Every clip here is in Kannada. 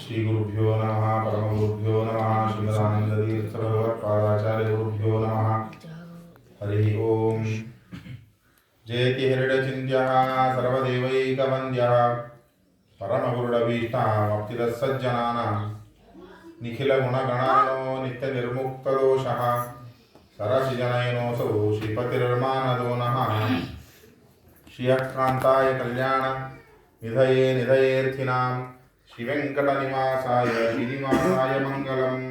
श्रीगुरुभ्यो नमः परमगुरुभ्यो नमः श्रीमदानन्दतीर्थभगवत्पादाचार्यगुरुभ्यो नमः हरिः ओम् जयति हरिडचिन्त्यः सर्वदेवैकवन्द्यः परमगुरुडभीष्टामप्तिदः सज्जनानां निखिलगुणगणानो नित्यनिर्मुक्तदोषः सरसिजनयनोऽसौ श्रीपतिर्मानदो नः श्रियःकान्ताय कल्याण निधये निधयेऽर्थिनां शिवेङ्कटनिवासाय श्रीनिवासाय मङ्गलम्।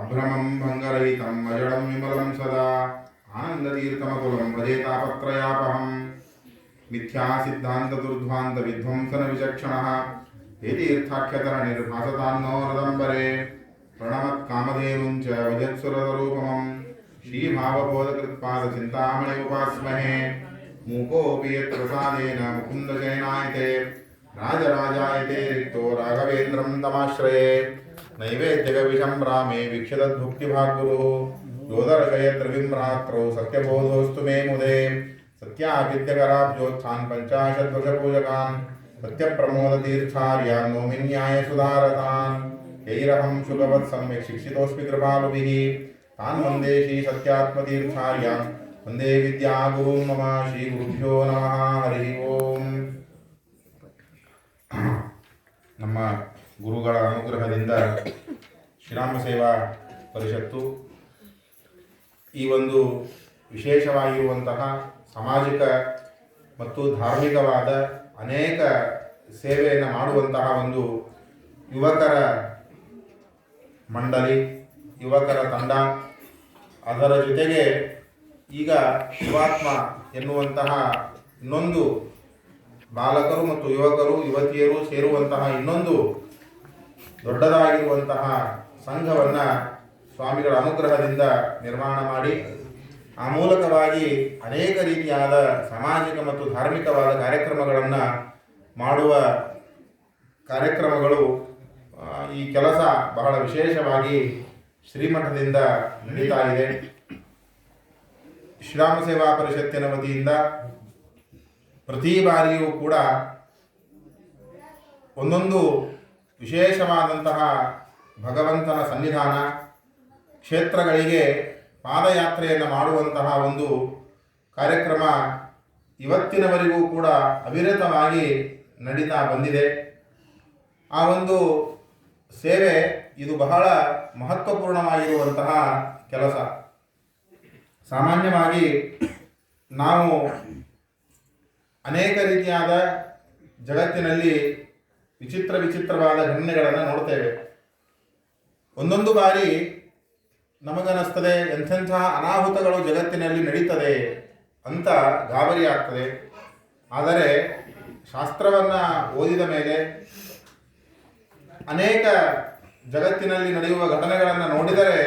अभ्रमं भङ्गरहितं वजडं विमलं सदा। आनन्दतीर्थमतुलं भजे तापत्रयापहम् मिथ्यासिद्धान्तदुर्ध्वान्तविध्वंसनविचक्षणः हेतीर्थाख्यतरणिर्भासतान्नो रदम्बरे प्रणमत्कामधेनुं च भजत्सुरतरूपमं श्रीभावबोधकृत्पादचिन्तामणि उपास्महे मूकोऽपि यत्प्रसादेन मुकुन्दशयनायते। राजराजायते रिक्तो राघवेन्द्रं तमाश्रये। नैवेद्यगविषं रामे वीक्षितद्भुक्तिभाग्गुरुः। रात्रौ सत्यबोधोऽस्तु मे मुदे। सत्याविद्यकराब्जोत्थान् पञ्चाशद्वर्षपूजकान् सत्यप्रमोदतीर्थार्यान् नोमिन्यायसुधारतान् यैरहं सम्यक् शिक्षितोऽस्मि कृपालुभिः। तान् वंदे श्रीसत्यात्मतीर्थार्यान्। वंदे विद्यागुरुन् मम श्रीगुरुभ्यो नमः। हरिः ಓಂ ನಮ್ಮ ಗುರುಗಳ ಅನುಗ್ರಹದಿಂದ ಶ್ರೀರಾಮ ಸೇವಾ ಪರಿಷತ್ತು ಈ ಒಂದು ವಿಶೇಷವಾಗಿರುವಂತಹ ಸಾಮಾಜಿಕ ಮತ್ತು ಧಾರ್ಮಿಕವಾದ ಅನೇಕ ಸೇವೆಯನ್ನು ಮಾಡುವಂತಹ ಒಂದು ಯುವಕರ ಮಂಡಳಿ, ಯುವಕರ ತಂಡ. ಅದರ ಜೊತೆಗೆ ಈಗ ಶಿವಾತ್ಮ ಎನ್ನುವಂತಹ ಇನ್ನೊಂದು ಬಾಲಕರು ಮತ್ತು ಯುವಕರು, ಯುವತಿಯರು ಸೇರುವಂತಹ ಇನ್ನೊಂದು ದೊಡ್ಡದಾಗಿರುವಂತಹ ಸಂಘವನ್ನು ಸ್ವಾಮಿಗಳ ಅನುಗ್ರಹದಿಂದ ನಿರ್ಮಾಣ ಮಾಡಿ, ಆ ಮೂಲಕವಾಗಿ ಅನೇಕ ರೀತಿಯಾದ ಸಾಮಾಜಿಕ ಮತ್ತು ಧಾರ್ಮಿಕವಾದ ಕಾರ್ಯಕ್ರಮಗಳನ್ನು ಮಾಡುವ ಕಾರ್ಯಕ್ರಮಗಳು ಈ ಕೆಲಸ ಬಹಳ ವಿಶೇಷವಾಗಿ ಶ್ರೀಮಠದಿಂದ ನಡೀತಾ ಇದೆ. ಶ್ರೀರಾಮ ಸೇವಾ ಪರಿಷತ್ತಿನ ವತಿಯಿಂದ ಪ್ರತಿ ಬಾರಿಯೂ ಕೂಡ ಒಂದೊಂದು ವಿಶೇಷವಾದಂತಹ ಭಗವಂತನ ಸನ್ನಿಧಾನ, ಕ್ಷೇತ್ರಗಳಿಗೆ ಪಾದಯಾತ್ರೆಯನ್ನು ಮಾಡುವಂತಹ ಒಂದು ಕಾರ್ಯಕ್ರಮ ಇವತ್ತಿನವರೆಗೂ ಕೂಡ ಅವಿರತವಾಗಿ ನಡೀತಾ ಬಂದಿದೆ. ಆ ಒಂದು ಸೇವೆ ಇದು ಬಹಳ ಮಹತ್ವಪೂರ್ಣವಾಗಿರುವಂತಹ ಕೆಲಸ. ಸಾಮಾನ್ಯವಾಗಿ ನಾವು ಅನೇಕ ರೀತಿಯಾದ ಜಗತ್ತಿನಲ್ಲಿ ವಿಚಿತ್ರ ವಿಚಿತ್ರವಾದ ಘಟನೆಗಳನ್ನು ನೋಡ್ತೇವೆ. ಒಂದೊಂದು ಬಾರಿ ನಮಗನಿಸ್ತದೆ ಎಂಥೆಂಥ ಅನಾಹುತಗಳು ಜಗತ್ತಿನಲ್ಲಿ ನಡೀತದೆ ಅಂತ ಗಾಬರಿ ಆಗ್ತದೆ. ಆದರೆ ಶಾಸ್ತ್ರವನ್ನು ಓದಿದ ಮೇಲೆ ಅನೇಕ ಜಗತ್ತಿನಲ್ಲಿ ನಡೆಯುವ ಘಟನೆಗಳನ್ನು ನೋಡಿದರೆ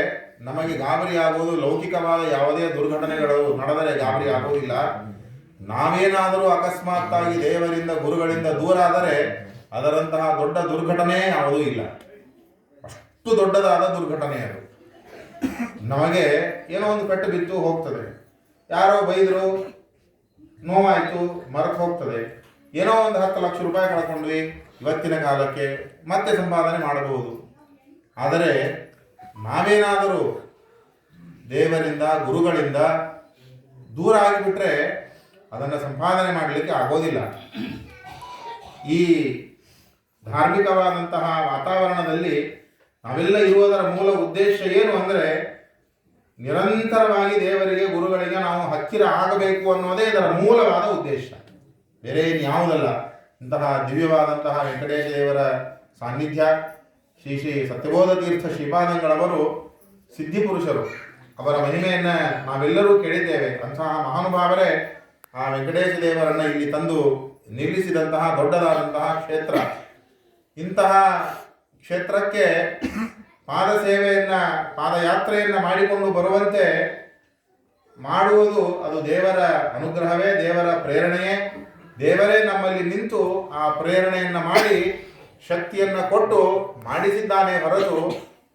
ನಮಗೆ ಗಾಬರಿ ಆಗುವುದು ಲೌಕಿಕವಾದ ಯಾವುದೇ ದುರ್ಘಟನೆಗಳು ನಡೆದರೆ ಗಾಬರಿ ಆಗುವುದಿಲ್ಲ ನಾವೇನಾದರೂ ಅಕಸ್ಮಾತ್ತಾಗಿ ದೇವರಿಂದ, ಗುರುಗಳಿಂದ ದೂರ ಆದರೆ ಅದರಂತಹ ದೊಡ್ಡ ದುರ್ಘಟನೆ ಯಾವುದೂ ಇಲ್ಲ. ಅಷ್ಟು ದೊಡ್ಡದಾದ ದುರ್ಘಟನೆ ಅದು. ನಮಗೆ ಏನೋ ಒಂದು ಪೆಟ್ಟು ಬಿತ್ತು ಹೋಗ್ತದೆ. ಯಾರೋ ಬೈದರು, ನೋವಾಯಿತು ಮರೆತು ಹೋಗ್ತದೆ. ಏನೋ ಒಂದು ಹತ್ತು ಲಕ್ಷ ರೂಪಾಯಿ ಕಳ್ಕೊಂಡ್ವಿ ಇವತ್ತಿನ ಕಾಲಕ್ಕೆ, ಮತ್ತೆ ಸಂಪಾದನೆ ಮಾಡಬಹುದು. ಆದರೆ ನಾವೇನಾದರೂ ದೇವರಿಂದ, ಗುರುಗಳಿಂದ ದೂರ ಆಗಿಬಿಟ್ರೆ ಅದನ್ನು ಸಂಪಾದನೆ ಮಾಡಲಿಕ್ಕೆ ಆಗೋದಿಲ್ಲ. ಈ ಧಾರ್ಮಿಕವಾದಂತಹ ವಾತಾವರಣದಲ್ಲಿ ನಾವೆಲ್ಲ ಇರುವುದರ ಮೂಲ ಉದ್ದೇಶ ಏನು ಅಂದರೆ ನಿರಂತರವಾಗಿ ದೇವರಿಗೆ, ಗುರುಗಳಿಗೆ ನಾವು ಹತ್ತಿರ ಆಗಬೇಕು ಅನ್ನೋದೇ ಇದರ ಮೂಲವಾದ ಉದ್ದೇಶ. ಬೇರೆ ಯಾವುದಲ್ಲ. ಇಂತಹ ದಿವ್ಯವಾದಂತಹ ವೆಂಕಟೇಶ ದೇವರ ಸಾನ್ನಿಧ್ಯ, ಶ್ರೀ ಶ್ರೀ ಸತ್ಯಬೋಧ ತೀರ್ಥ ಶ್ರೀಪಾದಂಗಳವರು ಸಿದ್ಧಿಪುರುಷರು ಅವರ ಮಹಿಮೆಯನ್ನು ನಾವೆಲ್ಲರೂ ಕೇಳಿದ್ದೇವೆ. ಅಂತಹ ಮಹಾನುಭಾವರೇ ಆ ವೆಂಕಟೇಶ ದೇವರನ್ನು ಇಲ್ಲಿ ತಂದು ನಿಲ್ಲಿಸಿದಂತಹ ದೊಡ್ಡದಾದಂತಹ ಕ್ಷೇತ್ರ. ಇಂತಹ ಕ್ಷೇತ್ರಕ್ಕೆ ಪಾದ ಸೇವೆಯನ್ನ ಪಾದಯಾತ್ರೆಯನ್ನು ಮಾಡಿಕೊಂಡು ಬರುವಂತೆ ಮಾಡುವುದು ಅದು ದೇವರ ಅನುಗ್ರಹವೇ, ದೇವರ ಪ್ರೇರಣೆಯೇ. ದೇವರೇ ನಮ್ಮಲ್ಲಿ ನಿಂತು ಆ ಪ್ರೇರಣೆಯನ್ನು ಮಾಡಿ ಶಕ್ತಿಯನ್ನು ಕೊಟ್ಟು ಮಾಡಿಸಿದ್ದಾನೆ ಹೊರತು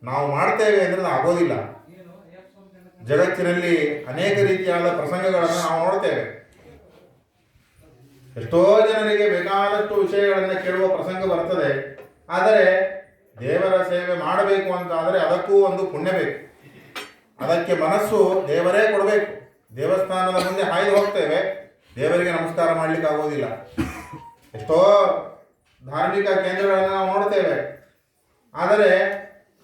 ನಾವು ಮಾಡ್ತೇವೆ ಅಂದ್ರೆ ಆಗೋದಿಲ್ಲ. ಜಗತ್ತಿನಲ್ಲಿ ಅನೇಕ ರೀತಿಯಾದ ಪ್ರಸಂಗಗಳನ್ನು ನಾವು ನೋಡ್ತೇವೆ. ಎಷ್ಟೋ ಜನರಿಗೆ ಬೇಕಾದಷ್ಟು ವಿಷಯಗಳನ್ನು ಕೇಳುವ ಪ್ರಸಂಗ ಬರ್ತದೆ. ಆದರೆ ದೇವರ ಸೇವೆ ಮಾಡಬೇಕು ಅಂತ ಆದರೆ ಅದಕ್ಕೂ ಒಂದು ಪುಣ್ಯ ಬೇಕು. ಅದಕ್ಕೆ ಮನಸ್ಸು ದೇವರೇ ಕೊಡಬೇಕು. ದೇವಸ್ಥಾನದ ಮುಂದೆ ಹಾಯ್ದು ಹೋಗ್ತೇವೆ. ದೇವರಿಗೆ ನಮಸ್ಕಾರ ಮಾಡ್ಲಿಕ್ಕೆ ಆಗೋದಿಲ್ಲ. ಎಷ್ಟೋ ಧಾರ್ಮಿಕ ಕೇಂದ್ರಗಳನ್ನು ನಾವು ನೋಡ್ತೇವೆ. ಆದರೆ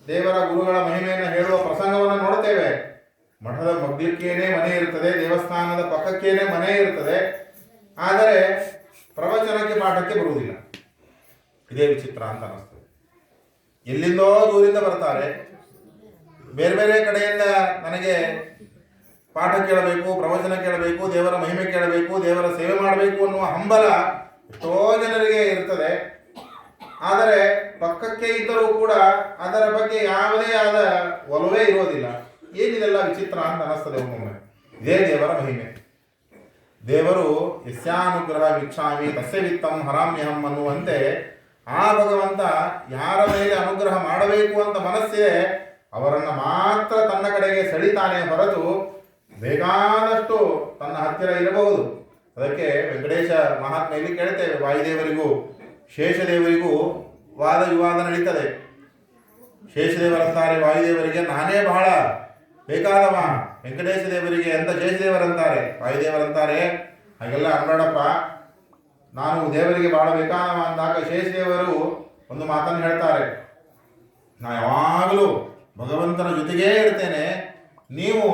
ದೇವರ ಗುರುಗಳ ಮಹಿಮೆಯನ್ನು ಹೇಳುವ ಪ್ರಸಂಗವನ್ನು ನೋಡ್ತೇವೆ. ಮಠದ ಮಗ್ಲಿಕ್ಕೇನೆ ಮನೆ ಇರ್ತದೆ, ದೇವಸ್ಥಾನದ ಪಕ್ಕಕ್ಕೇನೆ ಮನೆ ಇರ್ತದೆ. ಆದರೆ ಪ್ರವಚನಕ್ಕೆ ಪಾಠಕ್ಕೆ ಬರುವುದಿಲ್ಲ. ಇದೇ ವಿಚಿತ್ರ ಅಂತ ಅನಿಸ್ತದೆ ಎಲ್ಲಿಂದೋ ದೂರಿಂದ ಬರ್ತಾರೆ. ಬೇರೆ ಬೇರೆ ಕಡೆಯಿಂದ ನನಗೆ ಪಾಠ ಕೇಳಬೇಕು, ಪ್ರವಚನ ಕೇಳಬೇಕು, ದೇವರ ಮಹಿಮೆ ಕೇಳಬೇಕು, ದೇವರ ಸೇವೆ ಮಾಡಬೇಕು ಅನ್ನುವ ಹಂಬಲ ಎಷ್ಟೋ ಜನರಿಗೆ ಇರ್ತದೆ. ಆದರೆ ಪಕ್ಕಕ್ಕೆ ಇದ್ದರೂ ಕೂಡ ಅದರ ಬಗ್ಗೆ ಯಾವುದೇ ಆದ ಒಲವೇ ಇರೋದಿಲ್ಲ. ಏನಿದೆಲ್ಲ ವಿಚಿತ್ರ ಅಂತ ಅನಿಸ್ತದೆ ಒಮ್ಮೊಮ್ಮೆ ಇದೇ ದೇವರ ಮಹಿಮೆ. ದೇವರು ಯಸ್ಯಾನುಗ್ರಹ ವೀಕ್ಷಾಮಿ ತಸ್ಯ ವಿತ್ತಂ ಹರಾಮ್ಯಹಂ ಅನ್ನುವಂತೆ ಆ ಭಗವಂತ ಯಾರ ಮೇಲೆ ಅನುಗ್ರಹ ಮಾಡಬೇಕು ಅಂತ ಮನಸ್ಸಿದೆ, ಅವರನ್ನು ಮಾತ್ರ ತನ್ನ ಕಡೆಗೆ ಸೆಳಿತಾನೆ ಹೊರತು ಬೇಕಾದಷ್ಟು ತನ್ನ ಹತ್ತಿರ ಇರಬಹುದು. ಅದಕ್ಕೆ ವೆಂಕಟೇಶ ಮಹಾತ್ಮೆಯಲ್ಲಿ ಕೇಳ್ತೇವೆ, ವಾಯುದೇವರಿಗೂ, ಶೇಷದೇವರಿಗೂ ವಾದ ವಿವಾದ ನಡೀತದೆ. ಸಾರಿ ವಾಯುದೇವರಿಗೆ ನಾನೇ ಬಹಳ ಬೇಕಾದವ. ವೆಂಕಟೇಶ ದೇವರಿಗೆ ಅಂತ ಜಯದೇವರಂತಾರೆ? ವಾಯುದೇವರಂತಾರೆ? ಹಾಗೆಲ್ಲ ಅನ್ಬೇಡಪ್ಪ. ನಾನು ದೇವರಿಗೆ ಬಹಳ ಬೇಕಾದವ ಅಂದಾಗ ಶೇಷದೇವರು ಒಂದು ಮಾತನ್ನು ಹೇಳ್ತಾರೆ. ನಾ ಯಾವಾಗಲೂ ಭಗವಂತನ ಜೊತೆಗೇ ಇರ್ತೇನೆ. ನೀವು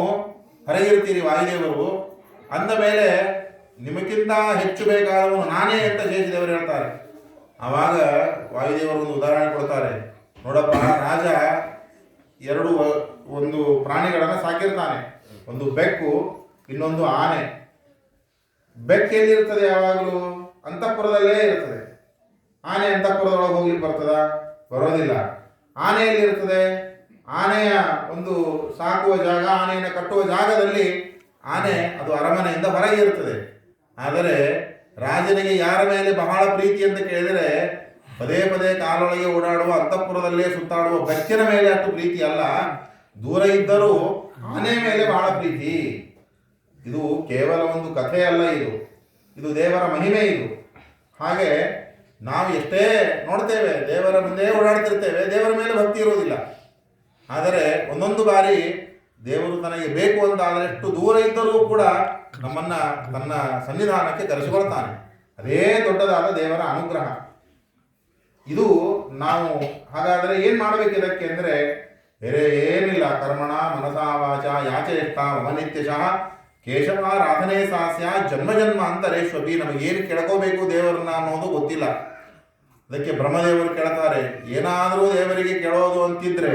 ಹೊರಗಿರ್ತೀರಿ ವಾಯುದೇವರು. ಅಂದ ಮೇಲೆ ನಿಮಗಿಂತ ಹೆಚ್ಚು ಬೇಕಾದವನು ನಾನೇ ಅಂತ ಶೇಷದೇವರು ಹೇಳ್ತಾರೆ. ಆವಾಗ ವಾಯುದೇವರು ಒಂದು ಉದಾಹರಣೆ ಕೊಡ್ತಾರೆ. ನೋಡಪ್ಪ, ರಾಜ ಎರಡು ಒಂದು ಪ್ರಾಣಿಗಳನ್ನು ಸಾಕಿರ್ತಾನೆ. ಒಂದು ಬೆಕ್ಕು, ಇನ್ನೊಂದು ಆನೆ. ಬೆಕ್ಕು ಎಲ್ಲಿರ್ತದೆ ಯಾವಾಗಲೂ? ಅಂತಃಪುರದಲ್ಲೇ ಇರ್ತದೆ. ಆನೆ ಅಂತಃಪುರದೊಳಗೆ ಹೋಗ್ಲಿಕ್ಕೆ ಬರ್ತದ? ಬರೋದಿಲ್ಲ. ಆನೆ ಎಲ್ಲಿರ್ತದೆ ಆನೆಯ ಒಂದು ಸಾಕುವ ಜಾಗ, ಆನೆಯನ್ನು ಕಟ್ಟುವ ಜಾಗದಲ್ಲಿ ಆನೆ, ಅದು ಅರಮನೆಯಿಂದ ಹೊರಗೆ ಇರ್ತದೆ. ಆದರೆ ರಾಜನಿಗೆ ಯಾರ ಮೇಲೆ ಬಹಳ ಪ್ರೀತಿ ಅಂತ ಕೇಳಿದರೆ ಪದೇ ಪದೇ ಕಾಲೊಳಗೆ ಓಡಾಡುವ ಅಂತಃಪುರದಲ್ಲೇ ಸುತ್ತಾಡುವ ಬೆಕ್ಕಿನ ಮೇಲೆ ಅಷ್ಟು ಪ್ರೀತಿ ಅಲ್ಲ. ದೂರ ಇದ್ದರೂ ಆನೆ ಮೇಲೆ ಬಹಳ ಪ್ರೀತಿ. ಇದು ಕೇವಲ ಒಂದು ಕಥೆ ಅಲ್ಲ ಇದು. ಇದು ದೇವರ ಮಹಿಮೆ ಇದು. ಹಾಗೆ ನಾವು ಎಷ್ಟೇ ನೋಡ್ತೇವೆ, ದೇವರ ಮುಂದೆ ಓಡಾಡ್ತಿರ್ತೇವೆ, ದೇವರ ಮೇಲೆ ಭಕ್ತಿ ಇರುವುದಿಲ್ಲ. ಆದರೆ ಒಂದೊಂದು ಬಾರಿ ದೇವರು ತನಗೆ ಬೇಕು ಅಂತ ಆದರೆ ಎಷ್ಟು ದೂರ ಇದ್ದರೂ ಕೂಡ ನಮ್ಮನ್ನ ತನ್ನ ಸನ್ನಿಧಾನಕ್ಕೆ ಕರೆಸಿಕೊಳ್ತಾನೆ. ಅದೇ ದೊಡ್ಡದಾದ ದೇವರ ಅನುಗ್ರಹ. ಇದು ನಾವು ಹಾಗಾದರೆ ಏನು ಮಾಡಬೇಕು ಇದಕ್ಕೆ ಅಂದರೆ ಬೇರೆ ಏನಿಲ್ಲ ಕರ್ಮಣ ಮನಸಾವಾಚ ಯಾಚೆಷ್ಟ ಮಹನಿತ್ಯಶಃ ಕೇಶವಾರಾಧನೆ ಸಾಸ್ಯ ಜನ್ಮ ಜನ್ಮ ಅಂತರೇಶ್ವಪಿ ನಮಗೇನು ಕೇಳ್ಕೋಬೇಕು ದೇವರನ್ನ ಅನ್ನೋದು ಗೊತ್ತಿಲ್ಲ. ಅದಕ್ಕೆ ಬ್ರಹ್ಮದೇವರು ಕೇಳ್ತಾರೆ, ಏನಾದರೂ ದೇವರಿಗೆ ಕೇಳೋದು ಅಂತಿದ್ರೆ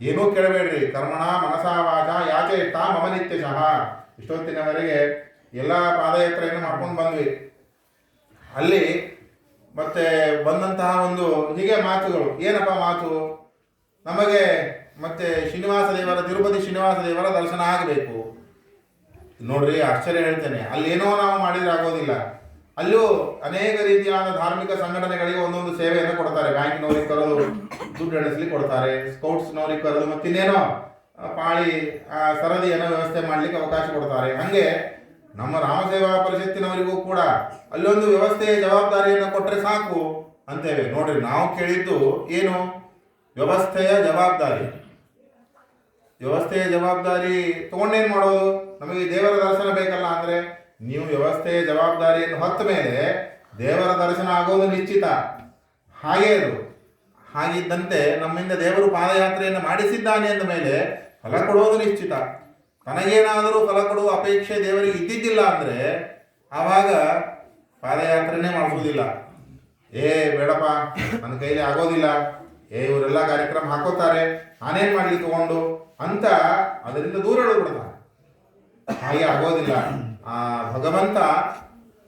ಏನೂ ಕೇಳಬೇಡ್ರಿ. ಕರ್ಮಣ ಮನಸಾ ಯಾಚೆ ಯಾಚೇಷ್ಟ ಮಮನಿತ್ಯಶಃ ಇಷ್ಟೊತ್ತಿನವರೆಗೆ ಎಲ್ಲ ಪಾದಯಾತ್ರೆಯನ್ನು ಮಾಡ್ಕೊಂಡು ಬಂದ್ವಿ. ಅಲ್ಲಿ ಮತ್ತೆ ಬಂದಂತಹ ಒಂದು ಹೀಗೆ ಮಾತುಗಳು. ಏನಪ್ಪ ಮಾತು? ನಮಗೆ ಮತ್ತೆ ಶ್ರೀನಿವಾಸ ದೇವರ, ತಿರುಪತಿ ಶ್ರೀನಿವಾಸ ದೇವರ ದರ್ಶನ ಆಗಬೇಕು. ನೋಡ್ರಿ, ಆಶ್ಚರ್ಯ ಹೇಳ್ತೇನೆ. ಅಲ್ಲೇನೋ ನಾವು ಮಾಡಿದ್ರೆ ಆಗೋದಿಲ್ಲ. ಅಲ್ಲೂ ಅನೇಕ ರೀತಿಯಾದ ಧಾರ್ಮಿಕ ಸಂಘಟನೆಗಳಿಗೆ ಒಂದೊಂದು ಸೇವೆಯನ್ನು ಕೊಡ್ತಾರೆ. ಬ್ಯಾಂಕಿನವ್ರಿಗೆ ಕರೆದು ದುಡ್ಡು ಎಣಿಸ್ಲಿಕ್ಕೆ ಕೊಡ್ತಾರೆ. ಸ್ಕೌಟ್ಸ್ನವ್ರಿಗೆ ಕರೆದು ಮತ್ತಿನ್ನೇನೋ ಪಾಳಿ ಸರದಿಯನ್ನು ವ್ಯವಸ್ಥೆ ಮಾಡಲಿಕ್ಕೆ ಅವಕಾಶ ಕೊಡ್ತಾರೆ. ಹಂಗೆ ನಮ್ಮ ರಾಮಸೇವಾ ಪರಿಷತ್ತಿನವರಿಗೂ ಕೂಡ ಅಲ್ಲೊಂದು ವ್ಯವಸ್ಥೆಯ ಜವಾಬ್ದಾರಿಯನ್ನು ಕೊಟ್ಟರೆ ಸಾಕು ಅಂತೇವೆ. ನೋಡ್ರಿ, ನಾವು ಕೇಳಿದ್ದು ಏನು? ವ್ಯವಸ್ಥೆಯ ಜವಾಬ್ದಾರಿ. ವ್ಯವಸ್ಥೆಯ ಜವಾಬ್ದಾರಿ ತಗೊಂಡೇನು ಮಾಡೋದು? ನಮಗೆ ದೇವರ ದರ್ಶನ ಬೇಕಲ್ಲ ಅಂದರೆ ನೀವು ವ್ಯವಸ್ಥೆಯ ಜವಾಬ್ದಾರಿಯನ್ನು ಹೊತ್ತ ಮೇಲೆ ದೇವರ ದರ್ಶನ ಆಗೋದು ನಿಶ್ಚಿತ. ಹಾಗೇ ಅದು. ಹಾಗಿದ್ದಂತೆ ನಮ್ಮಿಂದ ದೇವರು ಪಾದಯಾತ್ರೆಯನ್ನು ಮಾಡಿಸಿದ್ದಾನೆ ಅಂದ ಮೇಲೆ ಫಲ ಕೊಡೋದು ನಿಶ್ಚಿತ. ತನಗೇನಾದರೂ ಫಲ ಕೊಡುವ ಅಪೇಕ್ಷೆ ದೇವರಿಗೆ ಇದ್ದಿದ್ದಿಲ್ಲ ಅಂದರೆ ಆವಾಗ ಪಾದಯಾತ್ರೆನೇ ಮಾಡಿಸೋದಿಲ್ಲ ಏ, ಬೇಡಪ್ಪ, ನನ್ನ ಕೈಲಿ ಆಗೋದಿಲ್ಲ. ಏ, ಇವರೆಲ್ಲ ಕಾರ್ಯಕ್ರಮ ಹಾಕೋತಾರೆ, ನಾನೇನ್ ಮಾಡಲಿ ತಗೊಂಡು ಅಂತ ಅದರಿಂದ ದೂರ ಬಿಡ್ತಾನೆ ಹಾಗೆ ಆಗೋದಿಲ್ಲ. ಆ, ಭಗವಂತ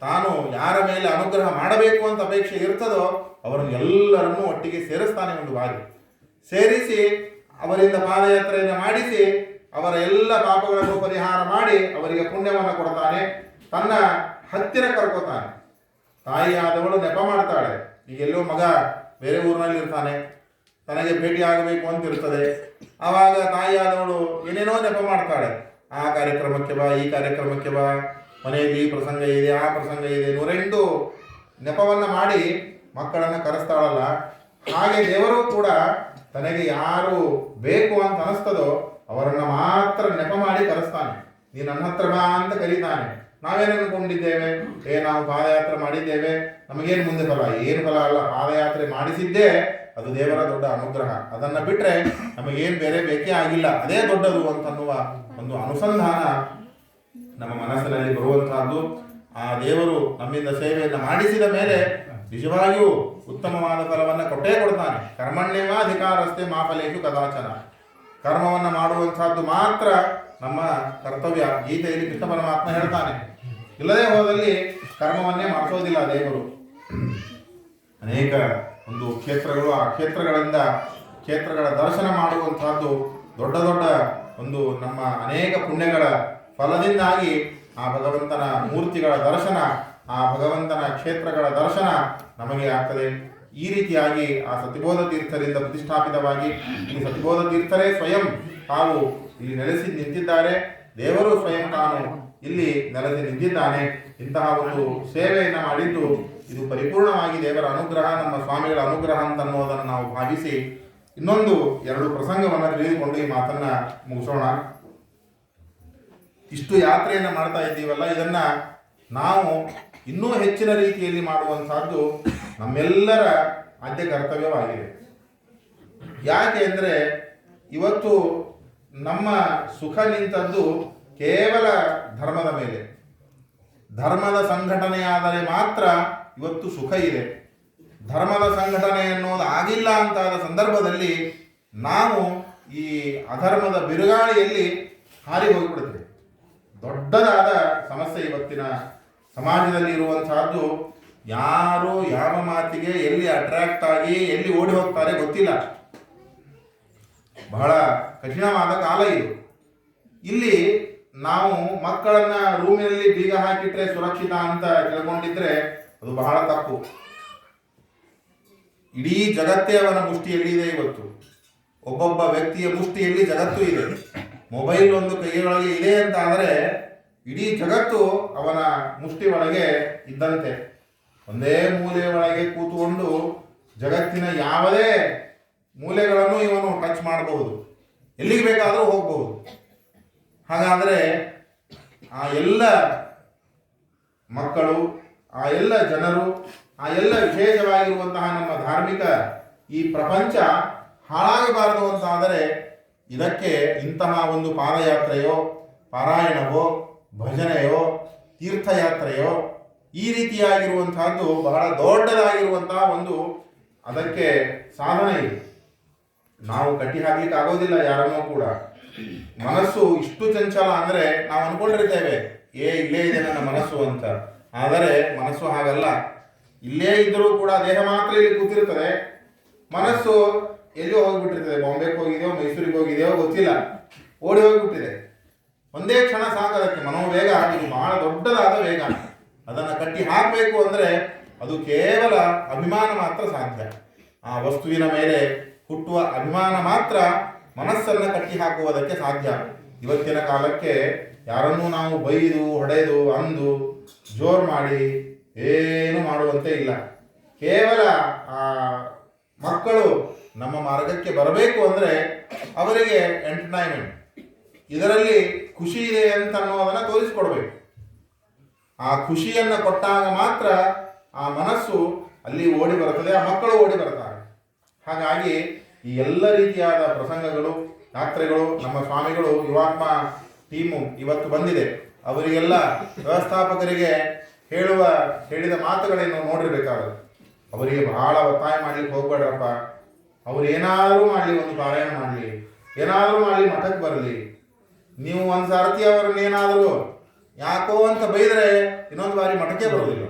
ತಾನು ಯಾರ ಮೇಲೆ ಅನುಗ್ರಹ ಮಾಡಬೇಕು ಅಂತ ಅಪೇಕ್ಷೆ ಇರ್ತದೋ ಅವರನ್ನು ಎಲ್ಲರನ್ನೂ ಒಟ್ಟಿಗೆ ಸೇರಿಸ್ತಾನೆ ಒಂದು ಬಾರಿ. ಸೇರಿಸಿ ಅವರಿಂದ ಪಾದಯಾತ್ರೆಯನ್ನು ಮಾಡಿಸಿ ಅವರ ಎಲ್ಲ ಪಾಪಗಳನ್ನು ಪರಿಹಾರ ಮಾಡಿ ಅವರಿಗೆ ಪುಣ್ಯವನ್ನು ಕೊಡ್ತಾನೆ, ತನ್ನ ಹತ್ತಿರ ಕರ್ಕೋತಾನೆ. ಆದವಳು ನೆಪ ಮಾಡ್ತಾಳೆ. ಈಗ ಎಲ್ಲೋ ಮಗ ಬೇರೆ ಊರಿನಲ್ಲಿ ಇರ್ತಾನೆ ತನಗೆ ಭೇಟಿಯಾಗಬೇಕು ಅಂತ ಇರ್ತದೆ ಆವಾಗ ತಾಯಿಯಾದವಳು ಏನೇನೋ ನೆಪ ಮಾಡ್ತಾಳೆ. ಆ ಕಾರ್ಯಕ್ರಮಕ್ಕೆ ಬಾ, ಈ ಕಾರ್ಯಕ್ರಮಕ್ಕೆ ಬಾ. ಮನೆಯಲ್ಲಿ ಈ ಪ್ರಸಂಗ ಇದೆ, ಆ ಪ್ರಸಂಗ ಇದೆ ನೂರೆಂಟು ನೆಪವನ್ನು ಮಾಡಿ ಮಕ್ಕಳನ್ನು ಕರೆಸ್ತಾಳಲ್ಲ. ಹಾಗೆ ದೇವರು ಕೂಡ ತನಗೆ ಯಾರು ಬೇಕು ಅಂತ ಅನಿಸ್ತದೋ ಅವರನ್ನು ಮಾತ್ರ ನೆಪ ಮಾಡಿ ಕರೆಸ್ತಾನೆ. ನೀನು ನನ್ನ ಹತ್ರ ಬಾ ಅಂತ ಕರೀತಾನೆ. ನಾವೇನು ಅನ್ಕೊಂಡಿದ್ದೇವೆ? ಏ, ನಾವು ಪಾದಯಾತ್ರೆ ಮಾಡಿದ್ದೇವೆ. ನಮಗೇನು ಮುಂದೆ ಫಲ? ಏನು ಫಲ ಅಲ್ಲ. ಪಾದಯಾತ್ರೆ ಮಾಡಿಸಿದ್ದೇ ಅದು ದೇವರ ದೊಡ್ಡ ಅನುಗ್ರಹ. ಅದನ್ನ ಬಿಟ್ರೆ ನಮಗೇನು ಬೇರೆ ಬೇಕೇ ಆಗಿಲ್ಲ. ಅದೇ ದೊಡ್ಡದು ಅಂತನ್ನುವ ಒಂದು ಅನುಸಂಧಾನ ನಮ್ಮ ಮನಸ್ಸಿನಲ್ಲಿ ಬರುವಂತಹದ್ದು. ಆ ದೇವರು ನಮ್ಮಿಂದ ಸೇವೆಯನ್ನು ಮಾಡಿಸಿದ ಮೇಲೆ ನಿಜವಾಗಿಯೂ ಉತ್ತಮವಾದ ಫಲವನ್ನು ಕೊಟ್ಟೇ ಕೊಡ್ತಾನೆ. ಕರ್ಮಣ್ಯವ ಅಧಿಕಾರಸ್ಥೆ ಮಾಫಲೇಶು ಕದಾಚನ. ಕರ್ಮವನ್ನು ಮಾಡುವಂತಹದ್ದು ಮಾತ್ರ ನಮ್ಮ ಕರ್ತವ್ಯ. ಗೀತೆಯಲ್ಲಿ ಕೃಷ್ಣ ಪರಮಾತ್ಮ ಹೇಳ್ತಾನೆ. ಇಲ್ಲದೆ ಹೋದಲ್ಲಿ ಕರ್ಮವನ್ನೇ ಮಾಡಿಸೋದಿಲ್ಲ ದೇವರು. ಅನೇಕ ಒಂದು ಕ್ಷೇತ್ರಗಳು, ಆ ಕ್ಷೇತ್ರಗಳಿಂದ ಕ್ಷೇತ್ರಗಳ ದರ್ಶನ ಮಾಡುವಂತಹದ್ದು ದೊಡ್ಡ ದೊಡ್ಡ ಒಂದು ನಮ್ಮ ಅನೇಕ ಪುಣ್ಯಗಳ ಫಲದಿಂದಾಗಿ ಆ ಭಗವಂತನ ಮೂರ್ತಿಗಳ ದರ್ಶನ, ಆ ಭಗವಂತನ ಕ್ಷೇತ್ರಗಳ ದರ್ಶನ ನಮಗೆ ಆಗ್ತದೆ. ಈ ರೀತಿಯಾಗಿ ಆ ಸತಿಬೋಧ ತೀರ್ಥರಿಂದ ಪ್ರತಿಷ್ಠಾಪಿತವಾಗಿ ಈ ಸತಿಬೋಧ ತೀರ್ಥರೇ ಸ್ವಯಂ ತಾವು ಇಲ್ಲಿ ನೆಲೆಸಿ ನಿಂತಿದ್ದಾರೆ. ದೇವರು ಸ್ವಯಂ ತಾನು ಇಲ್ಲಿ ನೆಲೆಸಿ ನಿಂತಿದ್ದಾನೆ. ಇಂತಹ ಒಂದು ಸೇವೆಯನ್ನು ಮಾಡಿದ್ದು ಇದು ಪರಿಪೂರ್ಣವಾಗಿ ದೇವರ ಅನುಗ್ರಹ, ನಮ್ಮ ಸ್ವಾಮಿಗಳ ಅನುಗ್ರಹ ಅಂತ ಅನ್ನೋದನ್ನು ನಾವು ಭಾವಿಸಿ ಇನ್ನೊಂದು ಎರಡು ಪ್ರಸಂಗವನ್ನು ತಿಳಿದುಕೊಂಡು ಈ ಮಾತನ್ನ ಮುಗಿಸೋಣ. ಇಷ್ಟು ಯಾತ್ರೆಯನ್ನು ಮಾಡ್ತಾ ಇದ್ದೀವಲ್ಲ, ಇದನ್ನ ನಾವು ಇನ್ನೂ ಹೆಚ್ಚಿನ ರೀತಿಯಲ್ಲಿ ಮಾಡುವಂತಹದ್ದು ನಮ್ಮೆಲ್ಲರ ಆದ್ಯ ಕರ್ತವ್ಯವಾಗಿದೆ. ಯಾಕೆ ಅಂದರೆ ಇವತ್ತು ನಮ್ಮ ಸುಖ ನಿಂತದ್ದು ಕೇವಲ ಧರ್ಮದ ಮೇಲೆ. ಧರ್ಮದ ಸಂಘಟನೆಯಾದರೆ ಮಾತ್ರ ಇವತ್ತು ಸುಖ ಇದೆ. ಧರ್ಮದ ಸಂಘಟನೆ ಎನ್ನುವುದು ಆಗಿಲ್ಲ ಅಂತಾದ ಸಂದರ್ಭದಲ್ಲಿ ನಾವು ಈ ಅಧರ್ಮದ ಬಿರುಗಾಳಿಯಲ್ಲಿ ಹಾರಿ ಹೋಗಿಬಿಡ್ತೇವೆ. ದೊಡ್ಡದಾದ ಸಮಸ್ಯೆ ಇವತ್ತಿನ ಸಮಾಜದಲ್ಲಿ ಇರುವಂತಹದ್ದು, ಯಾರು ಯಾವ ಮಾತಿಗೆ ಎಲ್ಲಿ ಅಟ್ರಾಕ್ಟ್ ಆಗಿ ಎಲ್ಲಿ ಓಡಿ ಹೋಗ್ತಾರೆ ಗೊತ್ತಿಲ್ಲ. ಬಹಳ ಕಠಿಣವಾದ ಕಾಲ ಇದು. ಇಲ್ಲಿ ನಾವು ಮಕ್ಕಳನ್ನ ರೂಮಿನಲ್ಲಿ ಬೀಗ ಹಾಕಿಟ್ರೆ ಸುರಕ್ಷಿತ ಅಂತ ತಿಳ್ಕೊಂಡಿದ್ರೆ ಅದು ಬಹಳ ತಪ್ಪು. ಇಡೀ ಜಗತ್ತೇ ಅವನ ಮುಷ್ಟಿಯಲ್ಲಿ ಇದೆ ಇವತ್ತು. ಒಬ್ಬೊಬ್ಬ ವ್ಯಕ್ತಿಯ ಮುಷ್ಟಿಯಲ್ಲಿ ಜಗತ್ತು ಇದೆ? ಮೊಬೈಲ್ ಒಂದು ಕೈಯೊಳಗೆ ಇದೆ ಅಂತ ಆದರೆ ಇಡೀ ಜಗತ್ತು ಅವನ ಮುಷ್ಟಿ ಒಳಗೆ ಇದ್ದಂತೆ. ಒಂದೇ ಮೂಲೆ ಒಳಗೆ ಕೂತುಕೊಂಡು ಜಗತ್ತಿನ ಯಾವುದೇ ಮೂಲೆಗಳನ್ನು ಇವನು ಟಚ್ ಮಾಡಬಹುದು. ಎಲ್ಲಿಗೆ ಬೇಕಾದರೂ ಹೋಗಬಹುದು. ಹಾಗಾದರೆ ಆ ಎಲ್ಲ ಮಕ್ಕಳು ಆ ಎಲ್ಲ ಜನರು, ಆ ಎಲ್ಲ ವಿಶೇಷವಾಗಿರುವಂತಹ ನಮ್ಮ ಧಾರ್ಮಿಕ ಈ ಪ್ರಪಂಚ ಹಾಳಾಗಬಾರದು ಅಂತಾದರೆ ಇದಕ್ಕೆ ಇಂತಹ ಒಂದು ಪಾದಯಾತ್ರೆಯೋ, ಪಾರಾಯಣವೋ, ಭಜನೆಯೋ, ತೀರ್ಥಯಾತ್ರೆಯೋ, ಈ ರೀತಿಯಾಗಿರುವಂತಹದ್ದು ಬಹಳ ದೊಡ್ಡದಾಗಿರುವಂತಹ ಒಂದು ಅದಕ್ಕೆ ಸಾಧನೆ ಇದೆ. ನಾವು ಕಟ್ಟಿ ಹಾಕ್ಲಿಕ್ಕೆ ಆಗೋದಿಲ್ಲ, ಯಾರನ್ನೂ ಕೂಡ. ಮನಸ್ಸು ಇಷ್ಟು ಚಂಚಲ ಅಂದ್ರೆ ನಾವು ಅನ್ಕೊಂಡಿರ್ತೇವೆ, ಏ ಇಲ್ಲೇ ಇದೆ ನನ್ನ ಮನಸ್ಸು ಅಂತ. ಆದರೆ ಮನಸ್ಸು ಹಾಗಲ್ಲ. ಇಲ್ಲೇ ಇದ್ದರೂ ಕೂಡ ದೇಹ ಮಾತ್ರ ಇಲ್ಲಿ ಕೂತಿರ್ತದೆ ಮನಸ್ಸು ಎಲ್ಲಿ ಹೋಗ್ಬಿಟ್ಟಿರ್ತದೆ. ಬಾಂಬೆಗೆ ಹೋಗಿದೆಯೋ, ಮೈಸೂರಿಗೆ ಹೋಗಿದೆಯೋ ಗೊತ್ತಿಲ್ಲ. ಓಡಿ ಹೋಗ್ಬಿಟ್ಟಿದೆ. ಒಂದೇ ಕ್ಷಣ ಸಾಕು ಅದಕ್ಕೆ. ಮನೋವೇಗ ಇದು ಬಹಳ ದೊಡ್ಡದಾದ ವೇಗ. ಅದನ್ನು ಕಟ್ಟಿ ಹಾಕಬೇಕು ಅಂದರೆ ಅದು ಕೇವಲ ಅಭಿಮಾನ ಮಾತ್ರ ಸಾಧ್ಯ. ಆ ವಸ್ತುವಿನ ಮೇಲೆ ಹುಟ್ಟುವ ಅಭಿಮಾನ ಮಾತ್ರ ಮನಸ್ಸನ್ನು ಕಟ್ಟಿ ಹಾಕುವುದಕ್ಕೆ ಸಾಧ್ಯ. ಇವತ್ತಿನ ಕಾಲಕ್ಕೆ ಯಾರನ್ನೂ ನಾವು ಬೈದು, ಹೊಡೆದು, ಅಂದು, ಜೋರು ಮಾಡಿ ಏನು ಮಾಡುವಂತೆ ಇಲ್ಲ. ಕೇವಲ ಆ ಮಕ್ಕಳು ನಮ್ಮ ಮಾರ್ಗಕ್ಕೆ ಬರಬೇಕು ಅಂದರೆ ಅವರಿಗೆ ಎಂಟರ್ಟೈನ್ಮೆಂಟ್. ಇದರಲ್ಲಿ ಖುಷಿ ಇದೆ ಅಂತ ಅನ್ನೋದನ್ನು ತೋರಿಸಿಕೊಡ್ಬೇಕು. ಆ ಖುಷಿಯನ್ನು ಕೊಟ್ಟಾಗ ಮಾತ್ರ ಆ ಮನಸ್ಸು ಅಲ್ಲಿ ಓಡಿ ಬರ್ತದೆ ಆ ಮಕ್ಕಳು ಓಡಿ ಬರ್ತಾರೆ ಹಾಗಾಗಿ ಈ ಎಲ್ಲ ರೀತಿಯಾದ ಪ್ರಸಂಗಗಳು ಯಾತ್ರೆಗಳು ನಮ್ಮ ಸ್ವಾಮಿಗಳು, ಯುವಾತ್ಮ ಟೀಮು ಇವತ್ತು ಬಂದಿದೆ. ಅವರಿಗೆಲ್ಲ ವ್ಯವಸ್ಥಾಪಕರಿಗೆ ಹೇಳುವ, ಹೇಳಿದ ಮಾತುಗಳೇನು ನೋಡಿರ್ಬೇಕಾಗುತ್ತೆ ಅವರಿಗೆ ಬಹಳ ಒತ್ತಾಯ ಮಾಡ್ಲಿಕ್ಕೆ ಹೋಗ್ಬೇಡ್ರಪ್ಪ. ಅವ್ರು ಏನಾದರೂ ಮಾಡಲಿ, ಒಂದು ಪಾರಾಯಣ ಮಾಡಲಿ. ಏನಾದರೂ ಮಾಡಲಿ, ಮಠಕ್ಕೆ ಬರಲಿ. ನೀವು ಒಂದು ಸಾರತಿ ಅವರನ್ನು ಏನಾದರೂ ಯಾಕೋ ಅಂತ ಬೈದರೆ ಇನ್ನೊಂದು ಬಾರಿ ಮಠಕ್ಕೆ ಬರೋದಿಲ್ಲ.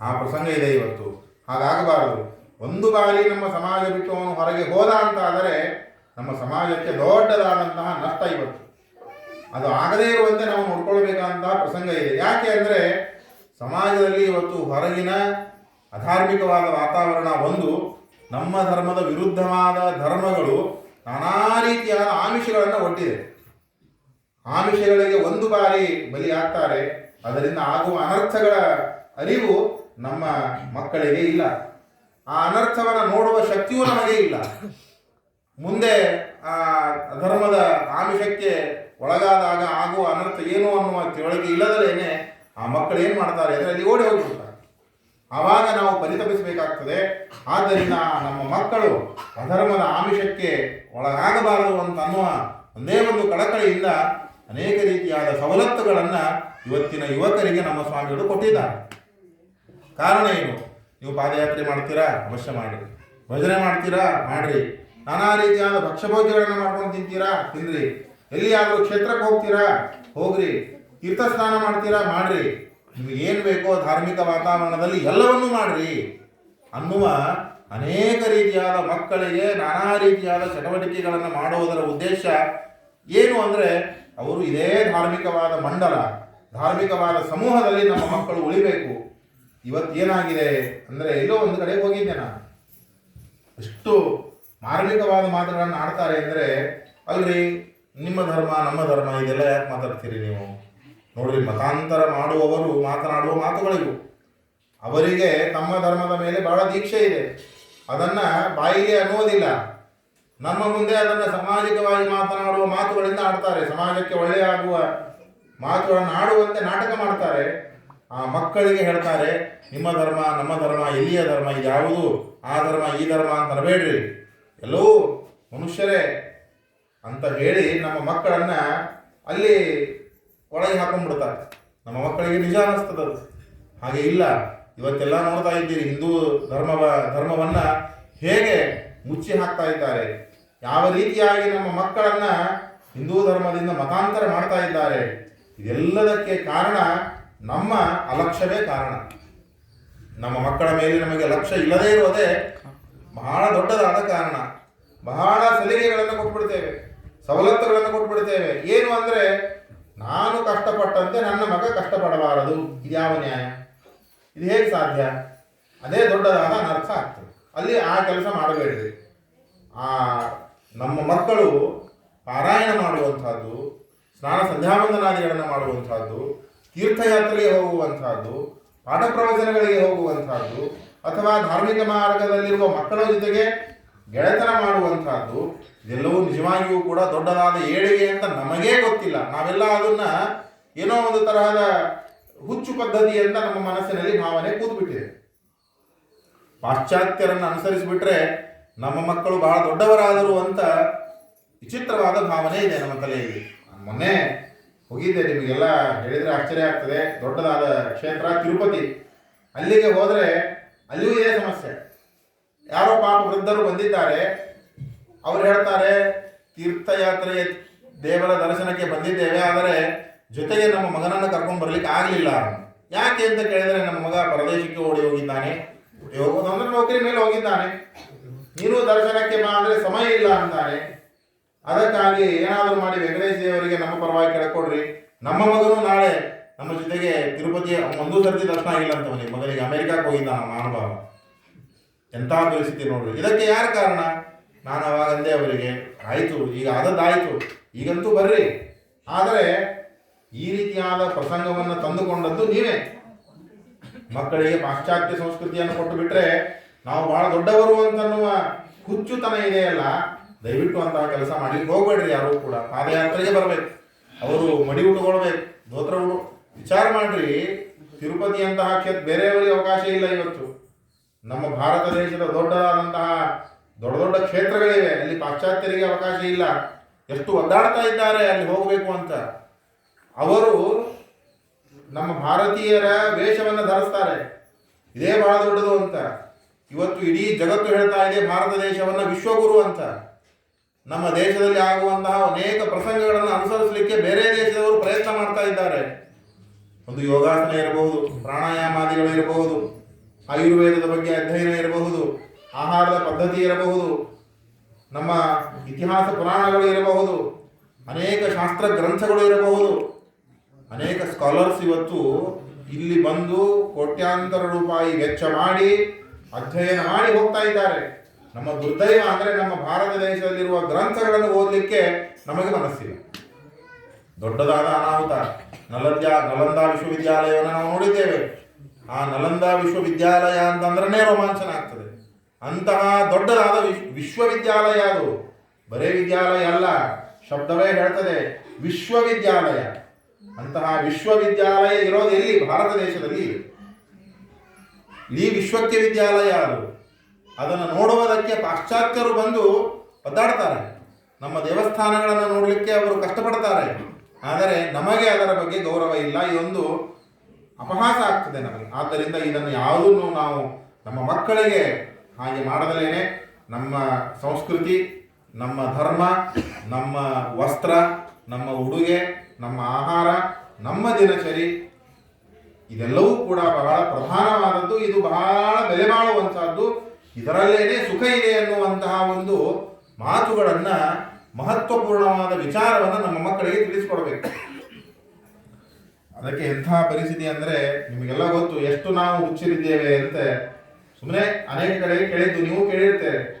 ಆ ಪ್ರಸಂಗ ಇದೆ ಇವತ್ತು. ಹಾಗಾಗಬಾರದು. ಒಂದು ಬಾರಿ ನಮ್ಮ ಸಮಾಜ ಬಿಟ್ಟು ಅವನು ಹೊರಗೆ ಹೋದ ಅಂತ ಆದರೆ ನಮ್ಮ ಸಮಾಜಕ್ಕೆ ದೊಡ್ಡದಾದಂತಹ ನಷ್ಟ ಇವತ್ತು. ಅದು ಆಗದೇ ಇರುವಂತೆ ನಾವು ನೋಡ್ಕೊಳ್ಬೇಕಾದಂತಹ ಪ್ರಸಂಗ ಇದೆ. ಯಾಕೆ ಅಂದರೆ ಸಮಾಜದಲ್ಲಿ ಇವತ್ತು ಹೊರಗಿನ ಅಧಾರ್ಮಿಕವಾದ ವಾತಾವರಣ ಒಂದು ನಮ್ಮ ಧರ್ಮದ ವಿರುದ್ಧವಾದ ಧರ್ಮಗಳು ನಾನಾ ರೀತಿಯಾದ ಆಮಿಷಗಳನ್ನು ಒಡ್ಡಿದೆ ಆಮಿಷಗಳಿಗೆ ಒಂದು ಬಾರಿ ಬಲಿಯಾಗ್ತಾರೆ. ಅದರಿಂದ ಆಗುವ ಅನರ್ಥಗಳ ಅರಿವು ನಮ್ಮ ಮಕ್ಕಳಿಗೆ ಇಲ್ಲ. ಆ ಅನರ್ಥವನ್ನು ನೋಡುವ ಶಕ್ತಿಯೂ ನಮಗೆ ಇಲ್ಲ. ಮುಂದೆ ಆ ಧರ್ಮದ ಆಮಿಷಕ್ಕೆ ಒಳಗಾದಾಗ ಆಗುವ ಅನರ್ಥ ಏನು ಅನ್ನುವ ತಿಳುವಳಿಕೆ ಇಲ್ಲದರೇನೆ ಆ ಮಕ್ಕಳು ಏನು ಮಾಡ್ತಾರೆ ಅದರಲ್ಲಿ ಓಡಿ ಹೋಗಿರ್ತಾರೆ ಆವಾಗ ನಾವು ಪರಿತಪಿಸಬೇಕಾಗ್ತದೆ. ಆದ್ದರಿಂದ ನಮ್ಮ ಮಕ್ಕಳು ಅಧರ್ಮದ ಆಮಿಷಕ್ಕೆ ಒಳಗಾಗಬಾರದು ಅಂತ ಅನ್ನುವ ಒಂದೇ ಒಂದು ಕಳಕಳಿಯಿಂದ ಅನೇಕ ರೀತಿಯಾದ ಸವಲತ್ತುಗಳನ್ನು ಇವತ್ತಿನ ಯುವಕರಿಗೆ ನಮ್ಮ ಸ್ವಾಮಿಗಳು ಕೊಟ್ಟಿದ್ದಾರೆ. ಕಾರಣ ಏನು? ನೀವು ಪಾದಯಾತ್ರೆ ಮಾಡ್ತೀರಾ? ಅವಶ್ಯ ಮಾಡಿ. ಭಜನೆ ಮಾಡ್ತೀರಾ? ಮಾಡ್ರಿ. ನಾನಾ ರೀತಿಯಾದ ಭಕ್ಷ್ಯಭೋಜ್ಯಗಳನ್ನು ಮಾಡ್ಕೊಂಡು ತಿಂತೀರಾ? ತಿನ್ರಿ. ಎಲ್ಲಿಯಾದರೂ ಕ್ಷೇತ್ರಕ್ಕೆ ಹೋಗ್ತೀರಾ? ಹೋಗ್ರಿ. ತೀರ್ಥ ಸ್ನಾನ ಮಾಡ್ತೀರಾ? ಮಾಡ್ರಿ. ನಿಮ್ಗೆ ಏನು ಬೇಕೋ ಧಾರ್ಮಿಕ ವಾತಾವರಣದಲ್ಲಿ ಎಲ್ಲವನ್ನೂ ಮಾಡ್ರಿ. ಅನ್ನುವ ಅನೇಕ ರೀತಿಯಾದ ಮಕ್ಕಳಿಗೆ ನಾನಾ ರೀತಿಯಾದ ಚಟುವಟಿಕೆಗಳನ್ನು ಮಾಡುವುದರ ಉದ್ದೇಶ ಏನು ಅಂದರೆ, ಅವರು ಇದೇ ಧಾರ್ಮಿಕವಾದ ಮಂಡಲ, ಧಾರ್ಮಿಕವಾದ ಸಮೂಹದಲ್ಲಿ ನಮ್ಮ ಮಕ್ಕಳು ಉಳಿಬೇಕು. ಇವತ್ತೇನಾಗಿದೆ ಅಂದರೆ, ಎಲ್ಲೋ ಒಂದು ಕಡೆ ಹೋಗಿದ್ದೆ ನಾನು. ಎಷ್ಟು ಮಾರ್ಮಿಕವಾದ ಮಾತುಗಳನ್ನು ಆಡ್ತಾರೆ ಅಂದರೆ, ಅಲ್ರಿ, ನಿಮ್ಮ ಧರ್ಮ, ನಮ್ಮ ಧರ್ಮ, ಇದೆಲ್ಲ ಯಾಕೆ ಮಾತಾಡ್ತೀರಿ ನೀವು? ನೋಡ್ರಿ, ಮತಾಂತರ ಮಾಡುವವರು, ಮಾತನಾಡುವ ಮಾತುಗಳಿಗೂ ಅವರಿಗೆ ತಮ್ಮ ಧರ್ಮದ ಮೇಲೆ ಬಹಳ ದೀಕ್ಷೆ ಇದೆ. ಅದನ್ನು ಬಾಯಿಗೆ ಅನ್ನುವುದಿಲ್ಲ. ನಮ್ಮ ಮುಂದೆ ಅದನ್ನು ಸಾಮಾಜಿಕವಾಗಿ ಮಾತನಾಡುವ ಮಾತುಗಳಿಂದ ಆಡ್ತಾರೆ. ಸಮಾಜಕ್ಕೆ ಒಳ್ಳೆಯ ಆಗುವ ಮಾತುಗಳನ್ನು ಆಡುವಂತೆ ನಾಟಕ ಮಾಡ್ತಾರೆ. ಆ ಮಕ್ಕಳಿಗೆ ಹೇಳ್ತಾರೆ, ನಿಮ್ಮ ಧರ್ಮ, ನಮ್ಮ ಧರ್ಮ ಎಲ್ಲಿಯ ಧರ್ಮ ಇದು ಯಾವುದು ಆ ಧರ್ಮ, ಈ ಧರ್ಮ ಅಂತ ಅನ್ಬೇಡ್ರಿ. ಎಲ್ಲವೂ ಮನುಷ್ಯರೇ ಅಂತ ಹೇಳಿ ನಮ್ಮ ಮಕ್ಕಳನ್ನ ಅಲ್ಲಿ ಒಳಗೆ ಹಾಕೊಂಡ್ಬಿಡ್ತಾರೆ. ನಮ್ಮ ಮಕ್ಕಳಿಗೆ ನಿಜ ಅನ್ನಿಸ್ತದ. ಹಾಗೆ ಇಲ್ಲ, ಇವತ್ತೆಲ್ಲ ನೋಡ್ತಾ ಇದ್ದೀರಿ, ಹಿಂದೂ ಧರ್ಮವ ಧರ್ಮವನ್ನ ಹೇಗೆ ಮುಚ್ಚಿ ಹಾಕ್ತಾ ಇದ್ದಾರೆ. ಯಾವ ರೀತಿಯಾಗಿ ನಮ್ಮ ಮಕ್ಕಳನ್ನ ಹಿಂದೂ ಧರ್ಮದಿಂದ ಮತಾಂತರ ಮಾಡ್ತಾ ಇದ್ದಾರೆ. ಇದೆಲ್ಲದಕ್ಕೆ ಕಾರಣ ನಮ್ಮ ಅಲಕ್ಷ್ಯವೇ ಕಾರಣ. ನಮ್ಮ ಮಕ್ಕಳ ಮೇಲೆ ನಮಗೆ ಲಕ್ಷ್ಯ ಇಲ್ಲದೇ ಇರೋದೇ ಬಹಳ ದೊಡ್ಡದಾದ ಕಾರಣ. ಬಹಳ ಸಲಿಗೆಗಳನ್ನು ಕೊಟ್ಬಿಡ್ತೇವೆ. ಸವಲತ್ತುಗಳನ್ನು ಕೊಟ್ಬಿಡ್ತೇವೆ. ಏನು ಅಂದರೆ, ನಾನು ಕಷ್ಟಪಟ್ಟಂತೆ ನನ್ನ ಮಗ ಕಷ್ಟಪಡಬಾರದು. ಇದ್ಯಾವ ನ್ಯಾಯ? ಇದು ಹೇಗೆ ಸಾಧ್ಯ? ಅದೇ ದೊಡ್ಡದಾದ ಅನರ್ಥ ಆಗ್ತದೆ. ಅಲ್ಲಿ ಆ ಕೆಲಸ ಮಾಡಬೇಡ್ರಿ ಆ, ನಮ್ಮ ಮಕ್ಕಳು ಪಾರಾಯಣ ಮಾಡುವಂಥದ್ದು, ಸ್ನಾನ ಸಂಧ್ಯಾವಂದನಾದಿಗಳನ್ನು ಮಾಡುವಂಥದ್ದು, ತೀರ್ಥಯಾತ್ರೆಗೆ ಹೋಗುವಂತಹದ್ದು ಪಾಠ ಪ್ರವಚನಗಳಿಗೆ ಹೋಗುವಂತಹದ್ದು ಅಥವಾ ಧಾರ್ಮಿಕ ಮಾರ್ಗದಲ್ಲಿರುವ ಮಕ್ಕಳ ಜೊತೆಗೆ ಗೆಳೆತನ ಮಾಡುವಂತಹದ್ದು ಇದೆಲ್ಲವೂ ನಿಜವಾಗಿಯೂ ಕೂಡ ದೊಡ್ಡದಾದ ಏಳಿಗೆ ಅಂತ ನಮಗೇ ಗೊತ್ತಿಲ್ಲ. ನಾವೆಲ್ಲ ಅದನ್ನ ಏನೋ ಒಂದು ತರಹದ ಹುಚ್ಚು ಪದ್ಧತಿ ಅಂತ ನಮ್ಮ ಮನಸ್ಸಿನಲ್ಲಿ ಭಾವನೆ ಕೂತ್ಬಿಟ್ಟಿದೆ. ಪಾಶ್ಚಾತ್ಯರನ್ನು ಅನುಸರಿಸಿಬಿಟ್ರೆ ನಮ್ಮ ಮಕ್ಕಳು ಬಹಳ ದೊಡ್ಡವರಾದರು ಅಂತ ವಿಚಿತ್ರವಾದ ಭಾವನೆ ಇದೆ ನಮ್ಮ ತಲೆಯಲ್ಲಿ. ಮೊನ್ನೆ ಹೋಗಿದ್ದೆ, ನಿಮಗೆಲ್ಲ ಹೇಳಿದರೆ ಆಶ್ಚರ್ಯ ಆಗ್ತದೆ. ದೊಡ್ಡದಾದ ಕ್ಷೇತ್ರ ತಿರುಪತಿ. ಅಲ್ಲಿಗೆ ಹೋದರೆ ಅಲ್ಲಿಯೂ ಇದೇ ಸಮಸ್ಯೆ. ಯಾರೋ ಪಾಪ ವೃದ್ಧರು ಬಂದಿದ್ದಾರೆ. ಅವ್ರು ಹೇಳ್ತಾರೆ, ತೀರ್ಥಯಾತ್ರೆಯ ದೇವರ ದರ್ಶನಕ್ಕೆ ಬಂದಿದ್ದೇವೆ, ಆದರೆ ಜೊತೆಗೆ ನಮ್ಮ ಮಗನನ್ನು ಕರ್ಕೊಂಡು ಬರ್ಲಿಕ್ಕೆ ಆಗಲಿಲ್ಲ. ಯಾಕೆ ಅಂತ ಕೇಳಿದರೆ ನಮ್ಮ ಮಗ ಪ್ರದೇಶಕ್ಕೆ ಓಡಿ ಹೋಗಿದ್ದಾನೆ. ಓಡಿ ಹೋಗೋದು ಅಂದ್ರೆ ನೌಕರಿ ಮೇಲೆ ಹೋಗಿದ್ದಾನೆ. ನೀನು ದರ್ಶನಕ್ಕೆ ಬಾ ಅಂದರೆ ಸಮಯ ಇಲ್ಲ ಅಂತಾನೆ. ಅದಕ್ಕಾಗಿ ಏನಾದರೂ ಮಾಡಿ ವೆಂಕಟೇಶ್ ದೇವರಿಗೆ ನಮ್ಮ ಪರವಾಗಿ ಕೆಳಕೊಡ್ರಿ. ನಮ್ಮ ಮಗನು ನಾಳೆ ನಮ್ಮ ಜೊತೆಗೆ ತಿರುಪತಿ ಒಂದು ಸರ್ತಿ ದರ್ಶನ ಆಗಿಲ್ಲ ಅಂತ ಮನೆ. ಮಗನಿಗೆ ಅಮೆರಿಕಕ್ಕೆ ಹೋಗಿದ್ದಾನ ಮಹಾನುಭಾವ. ಎಂಥ ಪರಿಸ್ಥಿತಿ ನೋಡ್ರಿ. ಇದಕ್ಕೆ ಯಾರು ಕಾರಣ? ನಾನು ಅವಾಗ ಅವರಿಗೆ, ಆಯಿತು, ಈಗ ಆದದ್ದಾಯಿತು ಈಗಂತೂ ಬರ್ರಿ. ಆದರೆ ಈ ರೀತಿಯಾದ ಪ್ರಸಂಗವನ್ನು ತಂದುಕೊಂಡದ್ದು ನೀವೇ. ಮಕ್ಕಳಿಗೆ ಪಾಶ್ಚಾತ್ಯ ಸಂಸ್ಕೃತಿಯನ್ನು ಕೊಟ್ಟು ಬಿಟ್ರೆ ನಾವು ಬಹಳ ದೊಡ್ಡವರು ಅಂತನ್ನುವ ಹುಚ್ಚುತನ ಇದೆಯಲ್ಲ ದಯವಿಟ್ಟು ಅಂತಹ ಕೆಲಸ ಮಾಡಿ ಹೋಗ್ಬೇಡ್ರಿ ಯಾರು ಕೂಡ. ಪಾದಯಾತ್ರೆಗೆ ಬರಬೇಕು. ಅವರು ಮಡಿ ಉಟ್ಕೊಳ್ಬೇಕು. ಧೋತ್ರ ಉಡು ವಿಚಾರ ಮಾಡ್ರಿ, ತಿರುಪತಿ ಅಂತಹ ಕ್ಷೇತ್ರ ಬೇರೆಯವರಿಗೆ ಅವಕಾಶ ಇಲ್ಲ ಇವತ್ತು. ನಮ್ಮ ಭಾರತ ದೇಶದ ದೊಡ್ಡದಾದಂತಹ ದೊಡ್ಡ ದೊಡ್ಡ ಕ್ಷೇತ್ರಗಳಿವೆ. ಅಲ್ಲಿ ಪಾಶ್ಚಾತ್ಯರಿಗೆ ಅವಕಾಶ ಇಲ್ಲ. ಎಷ್ಟು ಒದ್ದಾಡ್ತಾ ಇದ್ದಾರೆ, ಅಲ್ಲಿ ಹೋಗಬೇಕು ಅಂತ. ಅವರು ನಮ್ಮ ಭಾರತೀಯರ ವೇಷವನ್ನು ಧರಿಸ್ತಾರೆ. ಇದೇ ಬಹಳ ದೊಡ್ಡದು ಅಂತ. ಇವತ್ತು ಇಡೀ ಜಗತ್ತು ಹೇಳ್ತಾ ಇದೆ, ಭಾರತ ದೇಶವನ್ನು ವಿಶ್ವಗುರು ಅಂತ. ನಮ್ಮ ದೇಶದಲ್ಲಿ ಆಗುವಂತಹ ಅನೇಕ ಪ್ರಸಂಗಗಳನ್ನು ಅನುಸರಿಸಲಿಕ್ಕೆ ಬೇರೆ ದೇಶದವರು ಪ್ರಯತ್ನ ಮಾಡ್ತಾ ಇದ್ದಾರೆ. ಒಂದು ಯೋಗಾಸನ ಇರಬಹುದು, ಪ್ರಾಣಾಯಾಮಾದಿಗಳು ಇರಬಹುದು, ಆಯುರ್ವೇದದ ಬಗ್ಗೆ ಅಧ್ಯಯನ ಇರಬಹುದು, ಆಹಾರದ ಪದ್ಧತಿ ಇರಬಹುದು, ನಮ್ಮ ಇತಿಹಾಸ ಪುರಾಣಗಳು ಇರಬಹುದು, ಅನೇಕ ಶಾಸ್ತ್ರ ಗ್ರಂಥಗಳು ಇರಬಹುದು. ಅನೇಕ ಸ್ಕಾಲರ್ಸ್ ಇವತ್ತು ಇಲ್ಲಿ ಬಂದು ಕೋಟ್ಯಾಂತರ ರೂಪಾಯಿ ವೆಚ್ಚ ಮಾಡಿ ಅಧ್ಯಯನ ಮಾಡಿ ಹೋಗ್ತಾ ಇದ್ದಾರೆ. ನಮ್ಮ ದುರ್ದೈವ ಅಂದರೆ ನಮ್ಮ ಭಾರತ ದೇಶದಲ್ಲಿರುವ ಗ್ರಂಥಗಳನ್ನು ಓದಲಿಕ್ಕೆ ನಮಗೆ ಮನಸ್ಸಿಲ್ಲ. ದೊಡ್ಡದಾದ ಅನಾಹುತ. ನಲಂದ ನಲಂದ ವಿಶ್ವವಿದ್ಯಾಲಯವನ್ನು ನಾವು ನೋಡಿದ್ದೇವೆ. ಆ ನಲಂದಾ ವಿಶ್ವವಿದ್ಯಾಲಯ ಅಂತಂದ್ರೆ ರೋಮಾಂಚನ ಆಗ್ತದೆ ಅಂತಹ ದೊಡ್ಡದಾದ ವಿಶ್- ವಿಶ್ವವಿದ್ಯಾಲಯ ಅದು. ಬರೇ ವಿದ್ಯಾಲಯ ಅಲ್ಲ, ಶಬ್ದವೇ ಹೇಳ್ತದೆ, ವಿಶ್ವವಿದ್ಯಾಲಯ. ಅಂತಹ ವಿಶ್ವವಿದ್ಯಾಲಯ ಇರೋದು ಎಲ್ಲಿ? ಭಾರತ ದೇಶದಲ್ಲಿ. ಇಡೀ ವಿಶ್ವಕ್ಕೆ ವಿದ್ಯಾಲಯ ಅದು. ಅದನ್ನು ನೋಡುವುದಕ್ಕೆ ಪಾಶ್ಚಾತ್ಯರು ಬಂದು ಒದ್ದಾಡ್ತಾರೆ. ನಮ್ಮ ದೇವಸ್ಥಾನಗಳನ್ನು ನೋಡಲಿಕ್ಕೆ ಅವರು ಕಷ್ಟಪಡ್ತಾರೆ. ಆದರೆ ನಮಗೆ ಅದರ ಬಗ್ಗೆ ಗೌರವ ಇಲ್ಲ. ಇದೊಂದು ಅಪಹಾಸ ಆಗ್ತದೆ ನಮಗೆ. ಆದ್ದರಿಂದ ಇದನ್ನು ಯಾವುದನ್ನು ನಾವು ನಮ್ಮ ಮಕ್ಕಳಿಗೆ ಹಾಗೆ ಮಾಡದಲೇನೆ ನಮ್ಮ ಸಂಸ್ಕೃತಿ, ನಮ್ಮ ಧರ್ಮ, ನಮ್ಮ ವಸ್ತ್ರ, ನಮ್ಮ ಉಡುಗೆ, ನಮ್ಮ ಆಹಾರ, ನಮ್ಮ ದಿನಚರಿ, ಇದೆಲ್ಲವೂ ಕೂಡ ಬಹಳ ಪ್ರಧಾನವಾದದ್ದು. ಇದು ಬಹಳ ಬೆಲೆ ಬಾಳುವಂತಹದ್ದು ಇದರಲ್ಲೇನೆ ಸುಖ ಇದೆ ಅನ್ನುವಂತಹ ಒಂದು ಮಾತುಗಳನ್ನ ಮಹತ್ವಪೂರ್ಣವಾದ ವಿಚಾರವನ್ನು ನಮ್ಮ ಮಕ್ಕಳಿಗೆ ತಿಳಿಸ್ಕೊಡ್ಬೇಕು. ಅದಕ್ಕೆ ಎಂಥ ಪರಿಸ್ಥಿತಿ ಅಂದ್ರೆ ನಿಮಗೆಲ್ಲ ಗೊತ್ತು, ಎಷ್ಟು ನಾವು ಹುಚ್ಚಿರಿದ್ದೇವೆ ಅಂತ. ಸುಮ್ಮನೆ ಅನೇಕ ಕಡೆಗೆ ಕೇಳಿದ್ದು, ನೀವು ಕೇಳಿರ್ತೇವೆ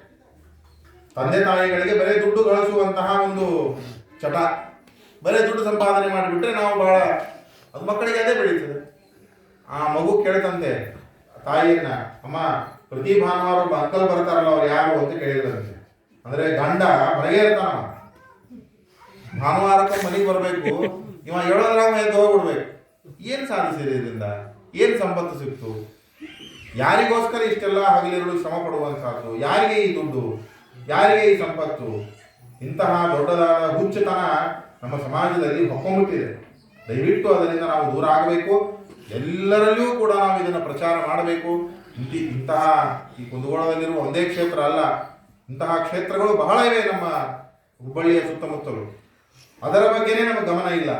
ತಂದೆ ತಾಯಿಗಳಿಗೆ ಬರೀ ದುಡ್ಡು ಗಳಿಸುವಂತಹ ಒಂದು ಚಟ. ಬರೀ ದುಡ್ಡು ಸಂಪಾದನೆ ಮಾಡಿಬಿಟ್ರೆ ನಾವು ಬಹಳ, ಅದು ಮಕ್ಕಳಿಗೆ ಅದೇ ಬೆಳೀತದೆ. ಆ ಮಗು ಕೇಳ್ತಂತೆ, ತಾಯಿಯನ್ನ, ಅಮ್ಮ, ಪ್ರತಿ ಭಾನುವಾರ ಅಂಕಲ್ ಬರ್ತಾರಲ್ಲ, ಅವ್ರು ಯಾರು? ಅಂತ ಕೇಳಿದ್ರಂತೆ. ಅಂದ್ರೆ ಗಂಡ ಮನೆಗೆ ಇರ್ತಾನ. ಭಾನುವಾರಕ್ಕೆ ಮನೆಗೆ ಬರಬೇಕು. ಇವ ಏಳೋದ್ರಾಗ ಎದ್ದು ಹೋಗ್ಬಿಡ್ಬೇಕು. ಏನ್ ಸಾಧಿಸಿದೆ ಇದರಿಂದ? ಏನ್ ಸಂಪತ್ತು ಸಿಕ್ತು? ಯಾರಿಗೋಸ್ಕರ ಇಷ್ಟೆಲ್ಲ ಹಗಲಿರುಳು ಶ್ರಮ ಪಡುವಂತಹದ್ದು ಯಾರಿಗೆ ಈ ದುಡ್ಡು? ಯಾರಿಗೆ ಈ ಸಂಪತ್ತು? ಇಂತಹ ದೊಡ್ಡದಾದ ಹುಚ್ಚುತನ ನಮ್ಮ ಸಮಾಜದಲ್ಲಿ ಹೊಕ್ಕೊಂಬಿಟ್ಟಿದೆ ದಯವಿಟ್ಟು ಅದರಿಂದ ನಾವು ದೂರ ಆಗಬೇಕು. ಎಲ್ಲರಲ್ಲಿಯೂ ಕೂಡ ನಾವು ಇದನ್ನು ಪ್ರಚಾರ ಮಾಡಬೇಕು. ಇಂತಿ ಇಂತಹ ಈ ಕುಂದಗೋಳದಲ್ಲಿರುವ ಒಂದೇ ಕ್ಷೇತ್ರ ಅಲ್ಲ. ಇಂತಹ ಕ್ಷೇತ್ರಗಳು ಬಹಳ ಇವೆ ನಮ್ಮ ಹುಬ್ಬಳ್ಳಿಯ ಸುತ್ತಮುತ್ತಲು. ಅದರ ಬಗ್ಗೆನೇ ನಮಗೆ ಗಮನ ಇಲ್ಲ.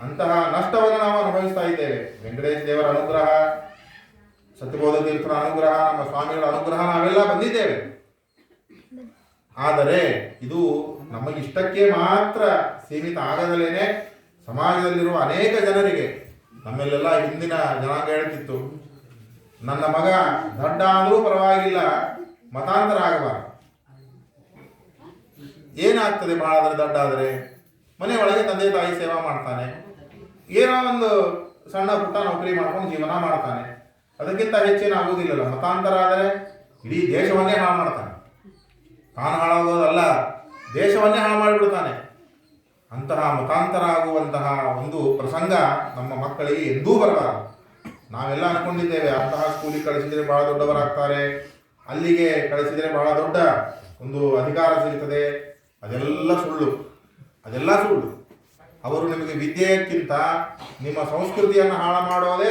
ಅಂತಹ ನಷ್ಟವನ್ನು ನಾವು ಅನುಭವಿಸ್ತಾ ಇದ್ದೇವೆ. ವೆಂಕಟೇಶ ದೇವರ ಅನುಗ್ರಹ, ಸತ್ಯಬೋಧ ತೀರ್ಥರ ಅನುಗ್ರಹ, ನಮ್ಮ ಸ್ವಾಮಿಗಳ ಅನುಗ್ರಹ ನಾವೆಲ್ಲ ಬಂದಿದ್ದೇವೆ. ಆದರೆ ಇದು ನಮಗಿಷ್ಟಕ್ಕೆ ಮಾತ್ರ ಸೀಮಿತ ಆಗದಲೇನೆ ಸಮಾಜದಲ್ಲಿರುವ ಅನೇಕ ಜನರಿಗೆ, ನಮ್ಮಲ್ಲೆಲ್ಲ ಹಿಂದಿನ ಜನಾಂಗ ಹೇಳ್ತಿತ್ತು, ನನ್ನ ಮಗ ದೊಡ್ಡ ಆದರೂ ಪರವಾಗಿಲ್ಲ ಮತಾಂತರ ಆಗಬಾರದು ಏನಾಗ್ತದೆ? ಬಹಳ ಆದರೆ ದಡ್ಡ ಆದರೆ. ಮನೆ ಒಳಗೆ ತಂದೆ ತಾಯಿ ಸೇವಾ ಮಾಡ್ತಾನೆ. ಏನೋ ಒಂದು ಸಣ್ಣ ಪುಟ್ಟ ನೌಕರಿ ಮಾಡ್ಕೊಂಡು ಜೀವನ ಮಾಡ್ತಾನೆ. ಅದಕ್ಕಿಂತ ಹೆಚ್ಚೇನು ಆಗುವುದಿಲ್ಲಲ್ಲ. ಮತಾಂತರ ಆದರೆ ಇಡೀ ದೇಶವನ್ನೇ ಹಾಳು ಮಾಡ್ತಾನೆ. ತಾನು ಹಾಳಾಗೋದಲ್ಲ. ದೇಶವನ್ನೇ ಹಾಳು ಮಾಡಿಬಿಡ್ತಾನೆ. ಅಂತಹ ಮತಾಂತರ ಆಗುವಂತಹ ಒಂದು ಪ್ರಸಂಗ ನಮ್ಮ ಮಕ್ಕಳಿಗೆ ಎಂದೂ ಬರಬಾರದು. ನಾವೆಲ್ಲ ಅನ್ಕೊಂಡಿದ್ದೇವೆ, ಅಂತಹ ಸ್ಕೂಲಿಗೆ ಕಳಿಸಿದರೆ ಬಹಳ ದೊಡ್ಡವರಾಗ್ತಾರೆ. ಅಲ್ಲಿಗೆ ಕಳಿಸಿದರೆ ಬಹಳ ದೊಡ್ಡ ಒಂದು ಅಧಿಕಾರ ಸಿಗ್ತದೆ. ಅದೆಲ್ಲ ಸುಳ್ಳು. ಅದೆಲ್ಲ ಸುಳ್ಳು. ಅವರು ನಿಮಗೆ ವಿದ್ಯೆಯಕ್ಕಿಂತ ನಿಮ್ಮ ಸಂಸ್ಕೃತಿಯನ್ನು ಹಾಳು ಮಾಡೋದೇ